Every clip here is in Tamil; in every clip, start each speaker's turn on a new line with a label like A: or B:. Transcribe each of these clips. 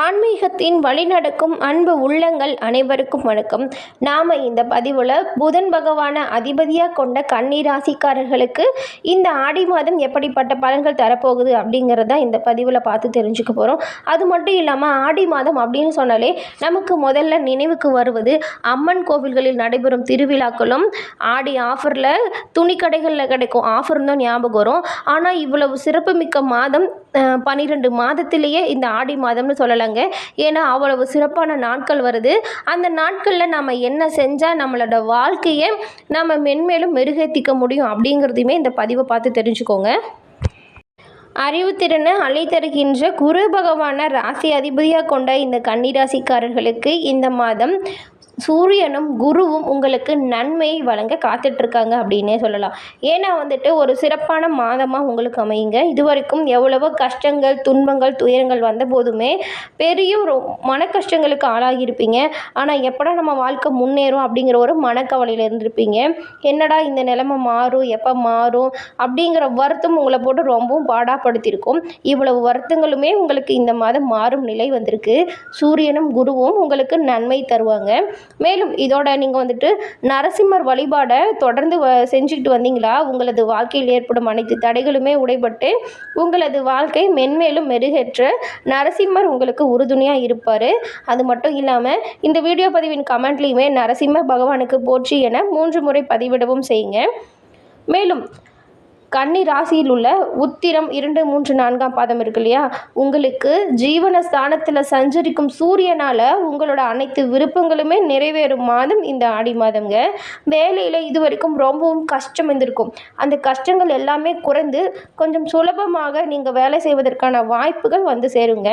A: ஆன்மீகத்தின் வழிநடக்கும் அன்பு உள்ளங்கள் அனைவருக்கும் வணக்கம். நாம் இந்த பதிவில் புதன் பகவானை அதிபதியாக கொண்ட கன்னி ராசிக்காரர்களுக்கு இந்த ஆடி மாதம் எப்படிப்பட்ட பலன்கள் தரப்போகுது அப்படிங்கிறத இந்த பதிவில் பார்த்து தெரிஞ்சுக்க போகிறோம் அது மட்டும் இல்லாமல் ஆடி மாதம் அப்படின்னு சொன்னாலே நமக்கு முதல்ல நினைவுக்கு வருவது அம்மன் கோவில்களில் நடைபெறும் திருவிழாக்களும் ஆடி ஆஃபரில் துணி கடைகளில் கிடைக்கும் ஆஃபர் தான் ஞாபகம் வரும். ஆனால் இவ்வளவு சிறப்புமிக்க மாதம் பன்னிரெண்டு மாதத்திலேயே இந்த ஆடி மாதம்னு சொல்லலைங்க. ஏன்னா அவ்வளவு சிறப்பான நாட்கள் வருது. அந்த நாட்களில் நம்ம என்ன செஞ்சால் நம்மளோட வாழ்க்கையை நம்ம மென்மேலும் மெருகேற்றிக்க முடியும் அப்படிங்கிறதையுமே இந்த பதிவை பார்த்து தெரிஞ்சுக்கோங்க. அறிவுத்திறனை அள்ளித்தருகின்ற குரு பகவான ராசி அதிபதியாக கொண்ட இந்த கன்னிராசிக்காரர்களுக்கு இந்த மாதம் சூரியனும் குருவும் உங்களுக்கு நன்மையை வழங்க காத்துட்ருக்காங்க அப்படின்னே சொல்லலாம். ஏன்னா வந்துட்டு ஒரு சிறப்பான மாதமாக உங்களுக்கு அமையுங்க. இது வரைக்கும் எவ்வளவோ கஷ்டங்கள் துன்பங்கள் துயரங்கள் வந்த போதுமே பெரிய ஒரு மன கஷ்டங்களுக்கு ஆளாகியிருப்பீங்க. ஆனால் எப்படா நம்ம வாழ்க்கை முன்னேறும் அப்படிங்கிற ஒரு மனக்கவலையில் இருந்திருப்பீங்க. என்னடா இந்த நிலைமை மாறும் எப்போ மாறும் அப்படிங்கிற வருத்தம் உங்களை போட்டு ரொம்பவும் பாடாப்படுத்தியிருக்கும். இவ்வளவு வருத்தங்களுமே உங்களுக்கு இந்த மாதம் மாறும் நிலை வந்திருக்கு. சூரியனும் குருவும் உங்களுக்கு நன்மை தருவாங்க. மேலும் இதோட நீங்கள் வந்துட்டு நரசிம்மர் வழிபாடை தொடர்ந்து வ செஞ்சுக்கிட்டு வந்தீங்களா? உங்களது வாழ்க்கையில் ஏற்படும் அனைத்து தடைகளுமே உடைபட்டு உங்களது வாழ்க்கை மென்மேலும் மெருகேற்ற நரசிம்மர் உங்களுக்கு உறுதுணையாக இருப்பார். அது மட்டும் இல்லாமல் இந்த வீடியோ பதிவின் கமெண்ட்லேயுமே நரசிம்ம பகவானுக்கு போற்றி என மூன்று முறை பதிவிடவும் செய்யுங்க. மேலும் கன்னி ராசியில் உள்ள உத்திரம் இரண்டு மூன்று நான்காம் பாதம் இருக்கு இல்லையா? உங்களுக்கு ஜீவன ஸ்தானத்தில் சஞ்சரிக்கும் சூரியனால் உங்களோட அனைத்து விருப்பங்களுமே நிறைவேறும் மாதம் இந்த ஆடி மாதம்ங்க. வேலையில் இது வரைக்கும் ரொம்பவும் கஷ்டம் இருந்திருக்கும். அந்த கஷ்டங்கள் எல்லாமே குறைந்து கொஞ்சம் சுலபமாக நீங்கள் வேலை செய்வதற்கான வாய்ப்புகள் வந்து சேருங்க.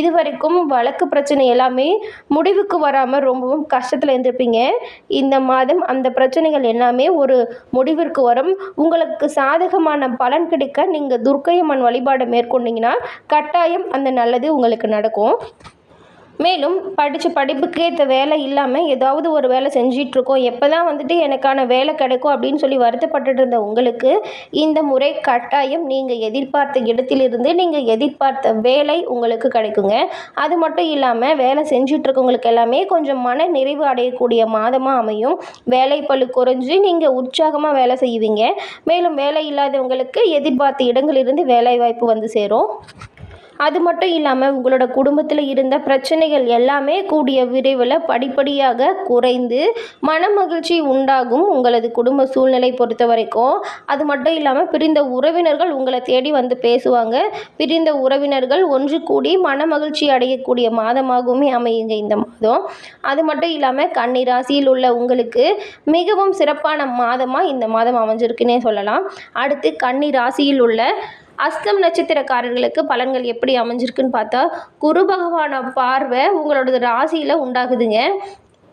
A: இது வரைக்கும் வழக்கு பிரச்சனை எல்லாமே முடிவுக்கு வராமல் ரொம்பவும் கஷ்டத்தில் இருந்திருப்பீங்க. இந்த மாதம் அந்த பிரச்சனைகள் எல்லாமே ஒரு முடிவிற்கு வரும். உங்களுக்கு சாதக சாதகமான பலன் கிடைக்க நீங்கள் துர்க்கையம்மன் வழிபாடு மேற்கொண்டீங்கன்னா கட்டாயம் அந்த நல்லது உங்களுக்கு நடக்கும். மேலும் படித்த படிப்புக்கு ஏற்ற வேலை இல்லாமல் ஏதாவது ஒரு வேலை செஞ்சிட்ருக்கோம். எப்போ தான் வந்துட்டு எனக்கான வேலை கிடைக்கும் அப்படின்னு சொல்லி வருத்தப்பட்டுட்டு இருந்த உங்களுக்கு இந்த முறை கட்டாயம் நீங்கள் எதிர்பார்த்த இடத்திலிருந்து நீங்கள் எதிர்பார்த்த வேலை உங்களுக்கு கிடைக்குங்க. அது மட்டும் இல்லாமல் வேலை செஞ்சிட்ருக்கவங்களுக்கு எல்லாமே கொஞ்சம் மன நிறைவு அடையக்கூடிய மாதமாக அமையும். வேலை பழு குறைஞ்சி நீங்கள் உற்சாகமாக வேலை செய்வீங்க. மேலும் வேலை இல்லாதவங்களுக்கு எதிர்பார்த்த இடங்களிலிருந்து வேலை வாய்ப்பு வந்து சேரும். அது மட்டும் இல்லாமல் உங்களோட குடும்பத்தில் இருந்த பிரச்சனைகள் எல்லாமே கூடிய விரைவில் படிப்படியாக குறைந்து மன மகிழ்ச்சி உண்டாகும் உங்களது குடும்ப சூழ்நிலை பொறுத்த வரைக்கும். அது மட்டும் இல்லாமல் பிரிந்த உறவினர்கள் உங்களை தேடி வந்து பேசுவாங்க. பிரிந்த உறவினர்கள் ஒன்று கூடி மன மகிழ்ச்சி அடையக்கூடிய மாதமாகவுமே அமையுங்க இந்த மாதம். அது மட்டும் இல்லாமல் கன்னி ராசியில் உள்ள உங்களுக்கு மிகவும் சிறப்பான மாதமாக இந்த மாதம் அமைஞ்சிருக்குன்னே சொல்லலாம். அடுத்து கன்னி ராசியில் உள்ள அஸ்தம் நட்சத்திரக்காரர்களுக்கு பலன்கள் எப்படி அமைஞ்சிருக்குன்னு பார்த்தா குரு பகவான பார்வை உங்களோட ராசியில் உண்டாகுதுங்க.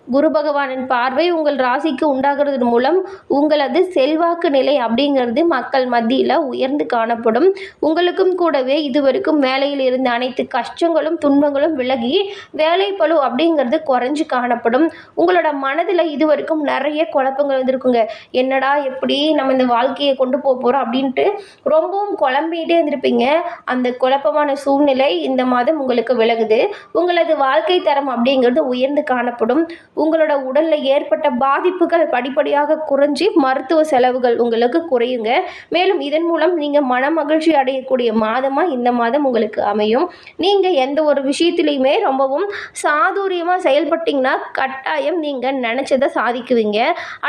A: குரு பகவானின் பார்வை உங்கள் ராசிக்கு உண்டாகிறது மூலம் உங்களது செல்வாக்கு நிலை அப்படிங்கிறது மக்கள் மத்தியில் உயர்ந்து காணப்படும். உங்களுக்கும் கூடவே இதுவரைக்கும் வேலையில் இருந்த அனைத்து கஷ்டங்களும் துன்பங்களும் விலகி வேலை பழு அப்படிங்கிறது குறைஞ்சு காணப்படும். உங்களோட மனதில் இதுவரைக்கும் நிறைய குழப்பங்கள் வந்திருக்குங்க. என்னடா எப்படி நம்ம இந்த வாழ்க்கையை கொண்டு போக போகிறோம் அப்படின்ட்டு ரொம்பவும் குழம்பிகிட்டே இருந்திருப்பீங்க. அந்த குழப்பமான சூழ்நிலை இந்த மாதம் உங்களுக்கு விலகுது. உங்களது வாழ்க்கை தரம் அப்படிங்கிறது உயர்ந்து காணப்படும். உங்களோட உடலில் ஏற்பட்ட பாதிப்புகள் படிப்படியாக குறைஞ்சி மருத்துவ செலவுகள் உங்களுக்கு குறையுங்க. மேலும் இதன் மூலம் நீங்கள் மன மகிழ்ச்சி அடையக்கூடிய மாதமாக இந்த மாதம் உங்களுக்கு அமையும். நீங்கள் எந்த ஒரு விஷயத்துலையுமே ரொம்பவும் சாதுரியமாக செயல்பட்டிங்கன்னா கட்டாயம் நீங்கள் நினச்சதை சாதிக்குவீங்க.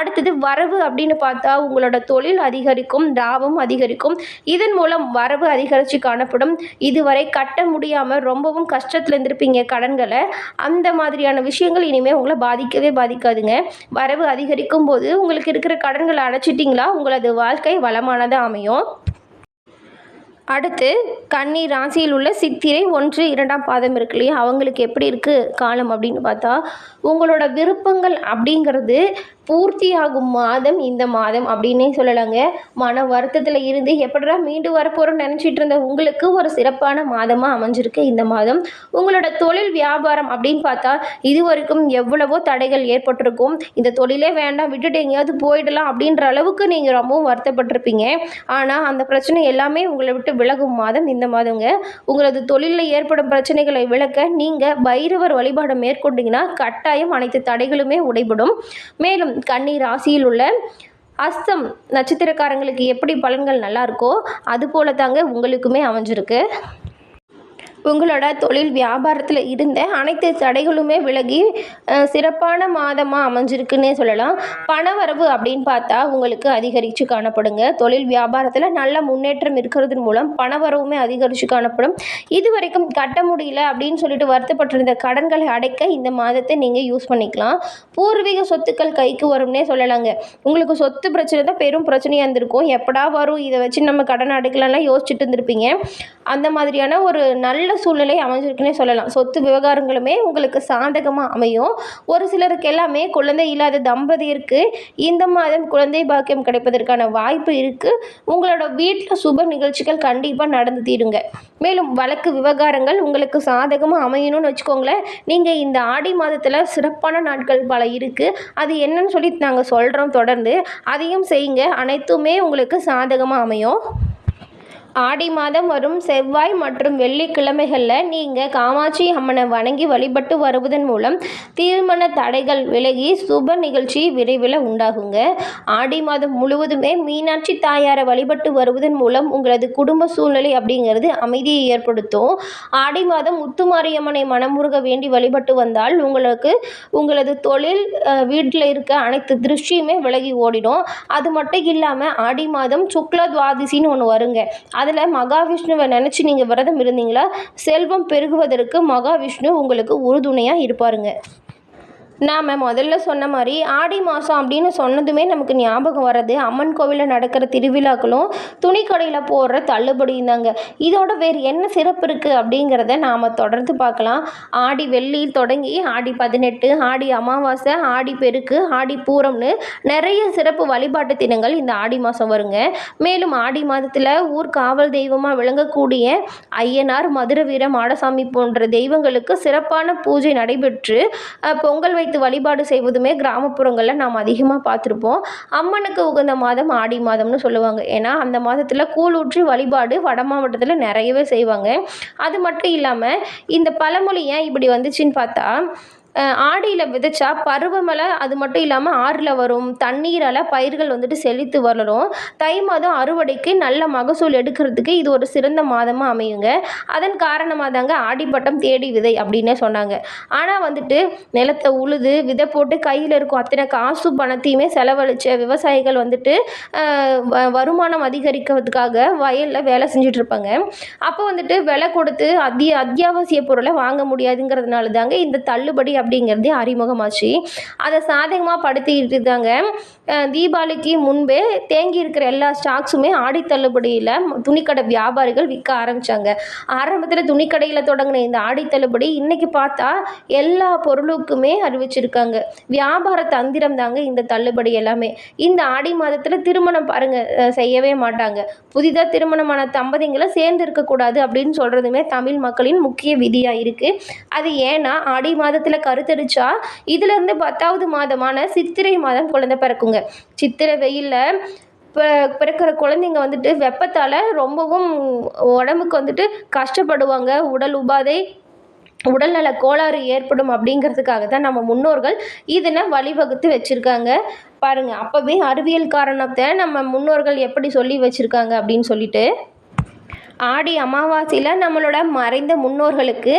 A: அடுத்தது வரவு அப்படின்னு பார்த்தா உங்களோட தொழில் அதிகரிக்கும் லாபம் அதிகரிக்கும். இதன் மூலம் வரவு அதிகரித்து காணப்படும். இதுவரை கட்ட முடியாமல் ரொம்பவும் கஷ்டத்தில் இருந்திருப்பீங்க கடன்களை. அந்த மாதிரியான விஷயங்கள் இனிமேல் உங்களை பாதிக்கவே பாதிக்காதுங்க. வரவு அதிகரிக்கும் போது உங்களுக்கு இருக்கிற கடன்களை அடைச்சிட்டிங்களா? உங்களது வாழ்க்கை வளமானதாக அமையும். அடுத்து கன்னி ராசியில் உள்ள சித்திரை ஒன்று இரண்டாம் பாதம் இருக்கு இல்லையா? அவங்களுக்கு எப்படி இருக்குது காலம் அப்படின்னு பார்த்தா உங்களோட விருப்பங்கள் அப்படிங்கிறது பூர்த்தியாகும் மாதம் இந்த மாதம் அப்படின்னே சொல்லலாங்க. மன வருத்தத்தில் இருந்து எப்படா மீண்டு வரப்போகிறோம்னு நினச்சிட்டு இருந்த உங்களுக்கு ஒரு சிறப்பான மாதமாக அமைஞ்சிருக்கு இந்த மாதம். உங்களோட தொழில் வியாபாரம் அப்படின்னு பார்த்தா இது வரைக்கும் எவ்வளவோ தடைகள் ஏற்பட்டிருக்கும். இந்த தொழிலே வேண்டாம் விட்டுட்டு எங்கேயாவது போயிடலாம் அப்படின்ற அளவுக்கு நீங்கள் ரொம்பவும் வருத்தப்பட்டிருப்பீங்க. ஆனால் அந்த பிரச்சனை எல்லாமே உங்களை விட்டு விலகும் மாதம் இந்த மாதங்க. உங்களது தொழிலில் ஏற்படும் பிரச்சனைகளை விளக்க நீங்கள் பைரவர் வழிபாடு மேற்கொண்டீங்கன்னா கட்டாயம் அனைத்து தடைகளுமே உடைபடும். மேலும் கன்னி ராசியில் உள்ள அஸ்தம் நட்சத்திரக்காரங்களுக்கு எப்படி பலன்கள் நல்லா இருக்கோ அது போல தாங்க உங்களுக்குமே அமைஞ்சிருக்கு. உங்களோட தொழில் வியாபாரத்தில் இருந்த அனைத்து தடைகளுமே விலகி சிறப்பான மாதமாக அமைஞ்சிருக்குன்னே சொல்லலாம். பணவரவு அப்படின்னு பார்த்தா உங்களுக்கு அதிகரித்து காணப்படுங்க. தொழில் வியாபாரத்தில் நல்ல முன்னேற்றம் இருக்கிறது மூலம் பணவரவுமே அதிகரித்து காணப்படும். இது வரைக்கும் கட்ட முடியல அப்படின்னு சொல்லிட்டு வருத்தப்பட்டிருந்த கடன்களை அடைக்க இந்த மாதத்தை நீங்கள் யூஸ் பண்ணிக்கலாம். பூர்வீக சொத்துக்கள் கைக்கு வரும்னே சொல்லலாங்க. உங்களுக்கு சொத்து பிரச்சனை தான் பெரும் பிரச்சனையாக இருந்திருக்கும். எப்படா வரும்? இதை வச்சு நம்ம கடன் அடைக்கலாம்லாம் யோசிச்சுட்டு இருந்திருப்பீங்க. அந்த மாதிரியான ஒரு நல்ல சூழ்நிலை அமைஞ்சிருக்குன்னே சொல்லலாம். சொத்து விவகாரங்களுமே உங்களுக்கு சாதகமாக அமையும். ஒரு சிலருக்கு எல்லாமே குழந்தை இல்லாத தம்பதியருக்கு இந்த மாதம் குழந்தை பாக்கியம் கிடைப்பதற்கான வாய்ப்பு இருக்குது உங்களோட வீட்டில் சுப நிகழ்ச்சிகள் கண்டிப்பாக நடந்து தீருங்க. மேலும் வழக்கு விவகாரங்கள் உங்களுக்கு சாதகமாக அமையணும்னு வச்சுக்கோங்களேன். நீங்கள் இந்த ஆடி மாதத்தில் சிறப்பான நாட்கள் பல இருக்குது அது என்னன்னு சொல்லி நாங்கள் சொல்கிறோம் தொடர்ந்து. அதையும் செய்யுங்க. அனைத்துமே உங்களுக்கு சாதகமாக அமையும். ஆடி மாதம் வரும் செவ்வாய் மற்றும் வெள்ளிக்கிழமைகளில் நீங்கள் காமாட்சி அம்மனை வணங்கி வழிபட்டு வருவதன் மூலம் திருமண தடைகள் விலகி சுப நிகழ்ச்சி விரைவில் உண்டாகுங்க. ஆடி மாதம் முழுவதுமே மீனாட்சி தாயாரை வழிபட்டு வருவதன் மூலம் உங்களது குடும்ப சூழ்நிலை அப்படிங்கிறது அமைதியை ஏற்படுத்தும். ஆடி மாதம் முத்துமாரியம்மனை மனமுருக வேண்டி வழிபட்டு வந்தால் உங்களுக்கு உங்களது தொழில் வீட்டில் இருக்க அனைத்து திருஷ்டியுமே விலகி ஓடிடும். அது மட்டும் இல்லாமல் ஆடி மாதம் சுக்ல துவாதிசின்னு ஒன்று வருங்க. அதில் மகாவிஷ்ணுவை நினச்சி நீங்கள் விரதம் இருந்தீங்களா? செல்வம் பெருகுவதற்கு மகாவிஷ்ணு உங்களுக்கு உறுதுணையாக இருப்பாருங்க. நாம் முதல்ல சொன்ன மாதிரி ஆடி மாதம் அப்படின்னு சொன்னதுமே நமக்கு ஞாபகம் வர்றது அம்மன் கோவிலில் நடக்கிற திருவிழாக்களும் துணி கடையில் போடுற தள்ளுபடியும் தாங்க. இதோட வேறு என்ன சிறப்பு இருக்குது அப்படிங்கிறத நாம் தொடர்ந்து பார்க்கலாம். ஆடி வெள்ளி தொடங்கி ஆடி பதினெட்டு ஆடி அமாவாசை ஆடி பெருக்கு ஆடி பூரம்னு நிறைய சிறப்பு வழிபாட்டு தினங்கள் இந்த ஆடி மாதம் வருங்க. மேலும் ஆடி மாதத்தில் ஊர் காவல் தெய்வமாக விளங்கக்கூடிய ஐயனார் மதுர வீர மாடசாமி போன்ற தெய்வங்களுக்கு சிறப்பான பூஜை நடைபெற்று பொங்கல் வைக்க வைத்து வழிபாடு செய்வதுமே கிராமப்புறங்களில் நாம் அதிகமாக பார்த்துருப்போம். அம்மனுக்கு உகந்த மாதம் ஆடி மாதம்னு சொல்லுவாங்க. ஏன்னா அந்த மாதத்தில் கூழூற்றி வழிபாடு வட மாவட்டத்தில் நிறையவே செய்வாங்க. அது மட்டும் இல்லாமல் இந்த பழமொழி ஏன் இப்படி வந்துச்சுன்னு பார்த்தா ஆடியில் விதைச்சா பருவமழை அது மட்டும் இல்லாமல் ஆறில் வரும் தண்ணீரால் பயிர்கள் வந்துட்டு செழித்து வளரும். தை மாதம் அறுவடைக்கு நல்ல மகசூல் எடுக்கிறதுக்கு இது ஒரு சிறந்த மாதமாக அமையுங்க. அதன் காரணமாக தாங்க ஆடிப்பட்டம் தேடி விதை அப்படின்னே சொன்னாங்க. ஆனால் வந்துட்டு நிலத்தை உழுது விதை போட்டு கையில் இருக்கும் அத்தனை காசு பணத்தையுமே செலவழித்த விவசாயிகள் வந்துட்டு வ- வருமானம் அதிகரிக்கிறதுக்காக வயலில் வேலை செஞ்சுட்டு இருப்பாங்க அப்போ வந்துட்டு விலை கொடுத்து அத்திய அத்தியாவசிய பொருளை வாங்க முடியாதுங்கிறதுனால தாங்க இந்த தள்ளுபடி அப்படிங்கிறதே அறிமுகமாச்சு. அதை சாதகமாக படுத்திக்கிட்டு இருக்காங்க தீபாவளிக்கு முன்பே தேங்கி இருக்கிற எல்லா ஸ்டாக்ஸுமே ஆடி தள்ளுபடியில் துணிக்கடை வியாபாரிகள் விற்க ஆரம்பித்தாங்க ஆரம்பத்தில் துணிக்கடையில் தொடங்கின இந்த ஆடி தள்ளுபடி பார்த்தா எல்லா பொருளுக்குமே அறிவிச்சிருக்காங்க. வியாபார தந்திரம் தாங்க இந்த தள்ளுபடி எல்லாமே. இந்த ஆடி மாதத்தில் திருமணம் பாருங்கள் செய்யவே மாட்டாங்க. புதிதாக திருமணமான தம்பதிங்களை சேர்ந்து இருக்கக்கூடாது அப்படின்னு சொல்கிறதுமே தமிழ் மக்களின் முக்கிய விதியாக இருக்குது அது ஏன்னா ஆடி மாதத்தில் கருத்தரிச்சா இதுலேருந்து பத்தாவது மாதமான சித்திரை மாதம் குழந்தை பிறக்குங்க. சித்திரை வெயிலில் இப்போ பிறக்கிற குழந்தைங்க வந்துட்டு வெப்பத்தால் ரொம்பவும் உடம்புக்கு வந்துட்டு கஷ்டப்படுவாங்க. உடல் உபாதை உடல்நல கோளாறு ஏற்படும் அப்படிங்கிறதுக்காக தான் நம்ம முன்னோர்கள் இதனை வழிவகுத்து வச்சுருக்காங்க. பாருங்கள் அப்போவே அறிவியல் காரணத்தை நம்ம முன்னோர்கள் எப்படி சொல்லி வச்சுருக்காங்க அப்படின்னு சொல்லிட்டு ஆடி அமாவாசையில் நம்மளோட மறைந்த முன்னோர்களுக்கு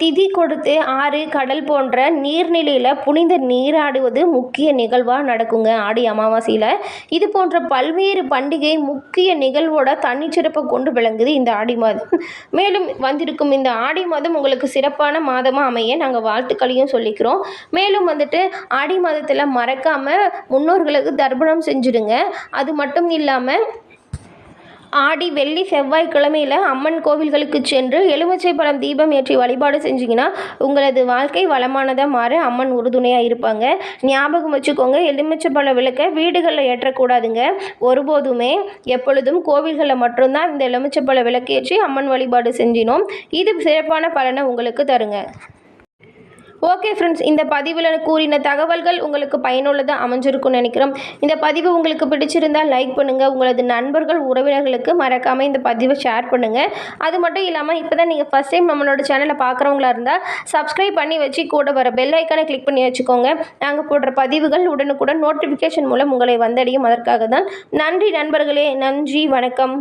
A: திதி கொடுத்து ஆறு கடல் போன்ற நீர்நிலையில் புனித நீராடுவது முக்கிய நிகழ்வாக நடக்குங்க ஆடி அமாவாசையில். இது போன்ற பல்வேறு பண்டிகை முக்கிய நிகழ்வோட தனிச்சிறப்பை கொண்டு விளங்குது இந்த ஆடி மாதம். மேலும் வந்திருக்கும் இந்த ஆடி மாதம் உங்களுக்கு சிறப்பான மாதமாக அமைய நாங்கள் வாழ்த்துக்களையும் சொல்லிக்கிறோம். மேலும் வந்துட்டு ஆடி மாதத்தில் மறக்காமல் முன்னோர்களுக்கு தர்ப்பணம் செஞ்சுடுங்க. அது மட்டும் இல்லாமல் ஆடி வெள்ளி செவ்வாய்க்கிழமையில் அம்மன் கோவில்களுக்கு சென்று எலுமிச்சை பழம் தீபம் ஏற்றி வழிபாடு செஞ்சிங்கன்னா உங்களது வாழ்க்கை வளமானதாக மாற அம்மன் உறுதுணையாக இருப்பாங்க. ஞாபகம் வச்சுக்கோங்க எலுமிச்சை பழம் விளக்க வீடுகளில் ஏற்றக்கூடாதுங்க. ஒருபோதுமே எப்பொழுதும் கோவில்களில் மட்டும்தான் இந்த எலுமிச்சை பழ விளக்கேற்றி அம்மன் வழிபாடு செஞ்சினோம். இது சிறப்பான பலனை உங்களுக்கு தருங்க. ஓகே ஃப்ரெண்ட்ஸ் இந்த பதிவில் கூறின தகவல்கள் உங்களுக்கு பயனுள்ளதாக அமைஞ்சிருக்கும்னு நினைக்கிறோம். இந்த பதிவு உங்களுக்கு பிடிச்சிருந்தால் லைக் பண்ணுங்கள் உங்களது நண்பர்கள் உறவினர்களுக்கு மறக்காமல் இந்த பதிவை ஷேர் பண்ணுங்கள் அது மட்டும் இல்லாமல் இப்போ தான் நீங்கள் ஃபஸ்ட் டைம் நம்மளோட சேனலை பார்க்குறவங்களா இருந்தால் சப்ஸ்கிரைப் பண்ணி வச்சு கூட வர பெல் ஐக்கானை கிளிக் பண்ணி வச்சுக்கோங்க. நாங்கள் போடுற பதிவுகள் உடனுக்குடன் நோட்டிஃபிகேஷன் மூலம் உங்களை வந்தடையும். அதற்காக தான் நன்றி நண்பர்களே. நன்றி வணக்கம்.